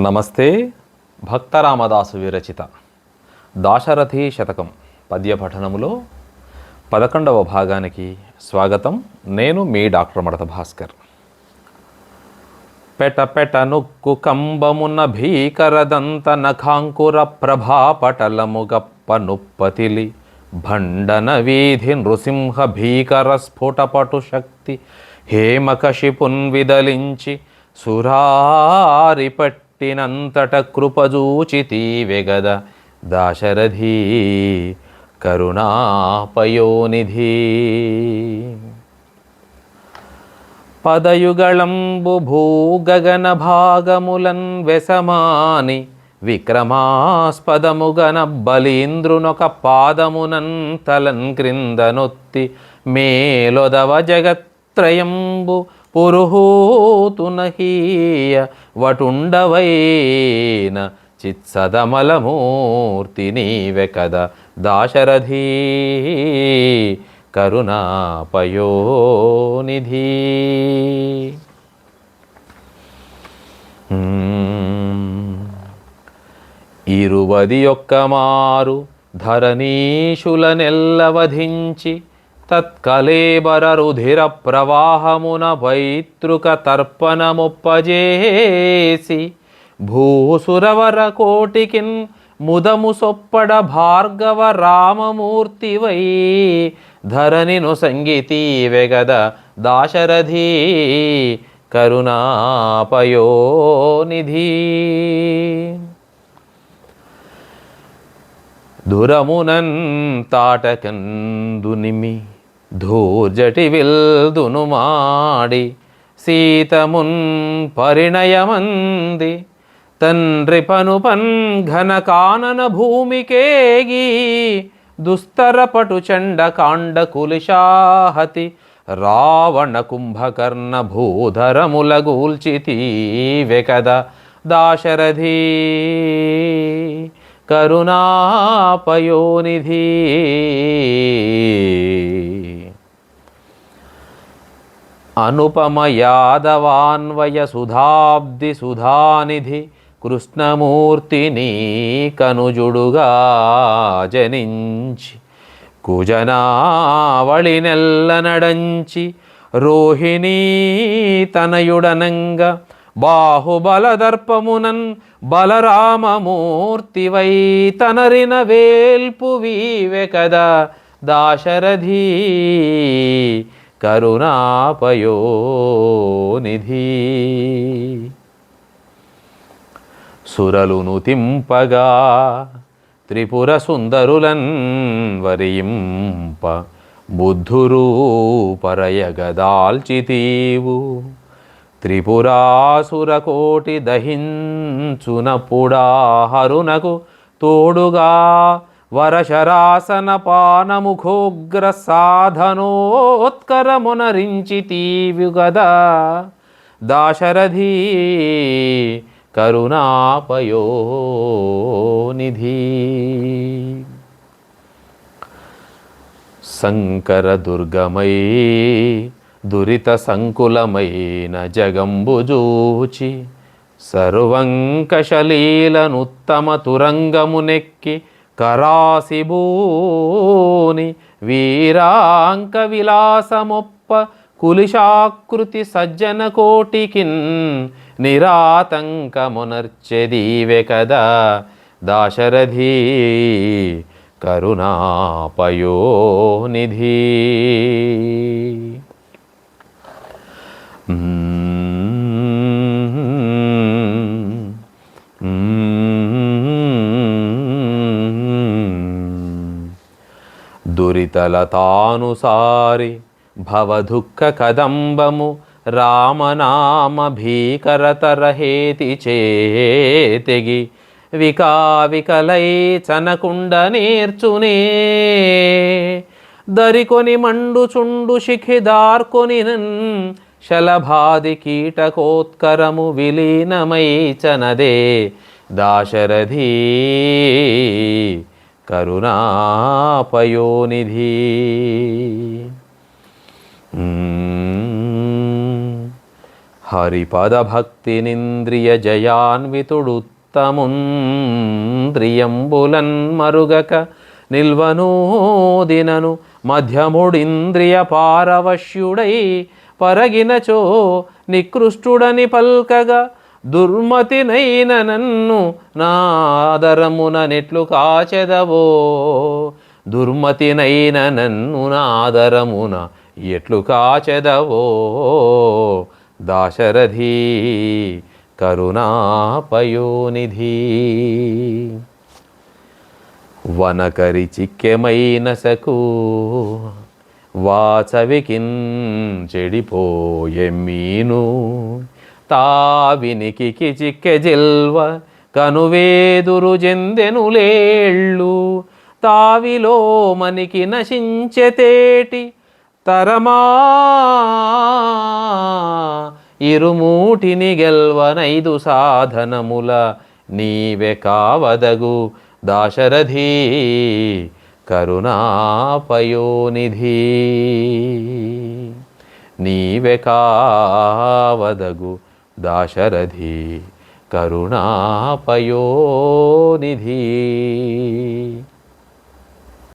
నమస్తే భక్తరామదాసు విరచిత. దాశరథి శతకం పద్య పఠనములో పదకొండవ భాగానికి స్వాగతం. నేను మీ డాక్టర్ మడత భాస్కర్. పెట పెట నొక్కు కంబమున భీకరదంత నఖాంకుర ప్రభాపటలము గప్ప నుప్పతిలి భండన వీధి నృసింహ భీకర స్ఫుటపటు శక్తి హేమకశిపున్ విదలించి సురారి పట్టినంతట కృపజూచితి వెగద దాశరథీ కరుణాపయోనిధి. పదయుగళంబు భూగగన భాగములన్ వెసమాని విక్రమాస్పదముగన బలీంద్రునొక పాదమునన్ తలన్ క్రిందనొత్తి మేలొదవ జగత్రయంబు పురుహూతునహీయ వటుండవైన చిత్సదమలమూర్తి నీవె కద దాశరథీ. కరుణాపయోనిధి. ఇరువది యొక్క మారు ధరణీషుల నెల్లవధించి తత్కలేబర రుధిర ప్రవాహమున పైతృక తర్పణముప్పజేసి భూసురవర కోటికిన్ ముదము సొప్పడ భార్గవ రామమూర్తివై ధరణిను సంగీతి వెగద దాశరథీ కరుణాపయోనిధి. దురమునన్ తాటకందునిమి ధూర్జటి విల్దును మాడి సీతమున్ పరిణయమంది. తండ్రి పనుపన్ ఘన కానన భూమికేగి దుస్తరపటు చండ కాండ కులిశాహతి. రావణ కుంభకర్ణ భూధరముల గూల్చితీవె వెకద దాశరథీ. కరుణాపయోనిధీ. అనుపమ యాదవాన్వయ సుధాబ్ది సుధానిధి కృష్ణమూర్తిని కనుజుడుగా జనించి కుజనావళి నెల్ల నడంచి రోహిణీ తనయుడనంగ బాహుబలదర్పమునన్ బలరామమూర్తివై తనరిన వేల్పు వీవె కదా దాశరథీ కరుణాపయోనిధి. సురలును తింపగా త్రిపుర సుందరులన్ వరియింప బుద్ధురూపరయగదాల్చితీవు. త్రిపురాసురకోటి దహించునపుడాహరునకు తోడుగా వరశరాసన పానముఖోగ్ర సాధనోత్కరమునరించితీవు గదా దాశరథీ కరుణాపయోనిధి శంకర దుర్గమై దురిత సంకులమైన జగంబుజూచి సర్వంకశలీలనుత్తమ తురంగమునెక్కి కరాసిబూని వీరాంక విలాసమొప్ప కులిశాకృతి సజ్జన కోటికిన్ నిరాతంకమునర్చెదీవె కదా దాశరథీ కరుణాపయోనిధి. దురితలతానుసారి భవదుఃఖ కదంబము రామనామ భీకరతరహేతి చేతిగి వికావికలై చనకుండ నేర్చునే. దరికొని మండుచుండు శిఖిదార్కొని శలభాది కీటకోత్కరము విలీనమై చనదే దాశరథీ. కరుణాపయోనిధి. హరిపదభక్తినింద్రియ జయాన్వితుడుత్తముంద్రియంబులన్ మరుగక నిల్వనూదినను మధ్యముడింద్రియ పారవశ్యుడై పరగినచో నికృష్టుడని పల్కగా దుర్మతినైన నన్ను నాదరమున నెట్లు కాచెదవో. దుర్మతినైన నన్ను నాదరమున ఎట్లు కాచెదవో. దాశరథి కరుణాపయోనిధి. వనకరి చిక్కెమైన సకు వాచవికిన్ చెడిపోయే మీను. తావినికి చిక్కె జిల్వ కనువేదురు జెందెనులేళ్ళు తావిలో మనికి నశించెతేటి తరమా. ఇరుమూటిని గెల్వనైదు సాధనముల నీవే కావదగు దాశరథీ. కరుణాపయోనిధి. నీవే కావదగు దాశరథి కరుణాపయోనిధి.